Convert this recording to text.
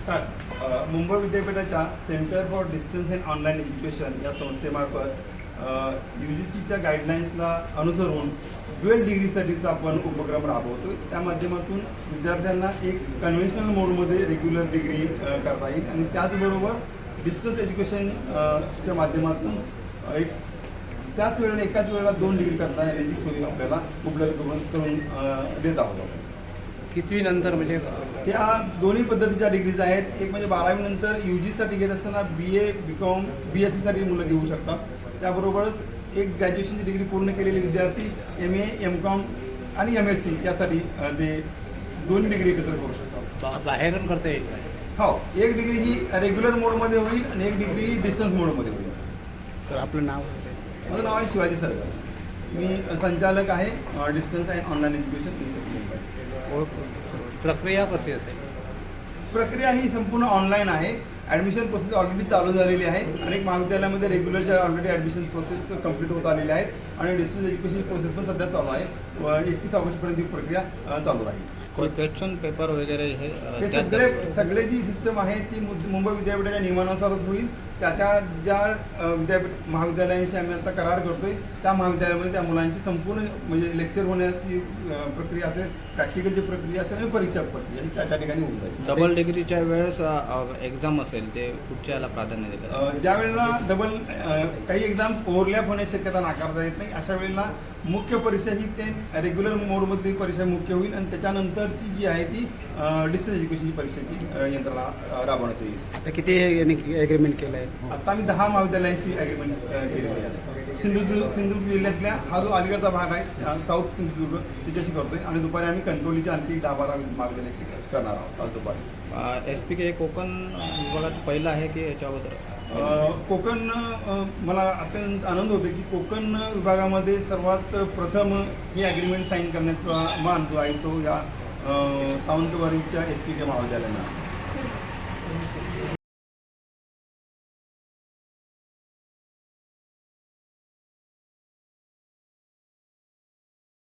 Start uh, Mumbai विद्यापीठाच्या centre for distance and online education या संस्थेमार्फत यू जी सीच्या गाईडलाईन्सला अनुसरून ड्युएल डिग्रीसाठीचा आपण उपक्रम राबवतो त्या माध्यमातून विद्यार्थ्यांना एक कन्व्हेन्शनल मोडमध्ये रेग्युलर डिग्री करता येईल. आणि त्याचबरोबर डिस्टन्स एज्युकेशन अ, च्या माध्यमातून एक त्याच वेळेला एकाच वेळेला दोन डिग्री करता येण्याची सोय आपल्याला उपलब्ध करून करून देत आहोत आपण. कितवी नंतर म्हणजे? या दोन्ही पद्धतीच्या डिग्रीज आहेत. एक म्हणजे बारावी नंतर यू जीसाठी घेत असताना बी A B com B S सीसाठी मुलं घेऊ शकतात. त्याबरोबरच एक ग्रॅज्युएशनची डिग्री पूर्ण केलेले विद्यार्थी एम ए एम कॉम आणि एम एस सी यासाठी ते दोन्ही डिग्री एकत्र करू शकतात. बाहेरून करता येईल हो. एक डिग्री ही रेग्युलर मोडमध्ये होईल आणि एक डिग्री डिस्टन्स मोडमध्ये होईल. सर आपलं नाव? माझं नाव आहे शिवाजी सरकार. मी संचालक आहे distance and online education institute ओळख प्रक्रिया कशी असेल? प्रक्रिया ही संपूर्ण ऑनलाईन आहे. ॲडमिशन प्रोसेस ऑलरेडी चालू झालेली आहे. अनेक महाविद्यालयामध्ये रेग्युलरच्या ऑलरेडी ॲडमिशन प्रोसेस कंप्लीट होत आलेली आहेत. आणि डिस्टन्स एज्युकेशन प्रोसेस पण सध्या चालू आहे. व एकतीस ऑगस्टपर्यंत ही प्रक्रिया चालू राहील. क्वेश्चन पेपर वगैरे हे सगळे सगळे जी सिस्टम आहे ती मुंबई विद्यापीठाच्या नियमानुसारच होईल. त्या त्या ज्या विद्यापीठ महाविद्यालयांशी आम्ही आता करार करतोय त्या महाविद्यालयामध्ये त्या मुलांची संपूर्ण म्हणजे लेक्चर होण्याची प्रक्रिया असेल प्रॅक्टिकलची प्रक्रिया असेल आणि परीक्षा प्रक्रिया ही त्या त्या ठिकाणी होऊन जाईल. डबल डिग्रीच्या वेळेस एक्झाम असेल ते कुठच्या याला प्राधान्य देतात? ज्या वेळेला डबल काही एक्झाम्स ओव्हरलॅप होण्याची शक्यता नाकारता येत नाही अशा वेळेला मुख्य परीक्षा ही ते रेग्युलर मोडमध्ये परीक्षा मुख्य होईल आणि त्याच्यानंतरची जी आहे ती डिस्टन्स एज्युकेशनची परीक्षेची यंत्रणा राबवण्यात येईल. आता किती एग्रीमेंट केलं आहे आता आम्ही दहा महाविद्यालयांशी अग्रीमेंट केलेली आहे. सिंधुदुर्ग सिंधुदुर्ग जिल्ह्यातल्या हा जो अलीकडचा भाग आहे साऊथ सिंधुदुर्ग त्याच्याशी करतोय. आणि दुपारी आम्ही कणकवलीच्या आणखी दहा बारा महाविद्यालयाशी करणार आहोत आज दुपारी. एस पी के कोकण विभागात पहिलं आहे की याच्या अगोदर अ, कोकण मला अत्यंत आनंद होतो की कोकण विभागामध्ये सर्वात प्रथम ही ॲग्रीमेंट साईन करण्याचा मान जो आहे तो या सावंतवाडीच्या एस पी के महाविद्यालयानं.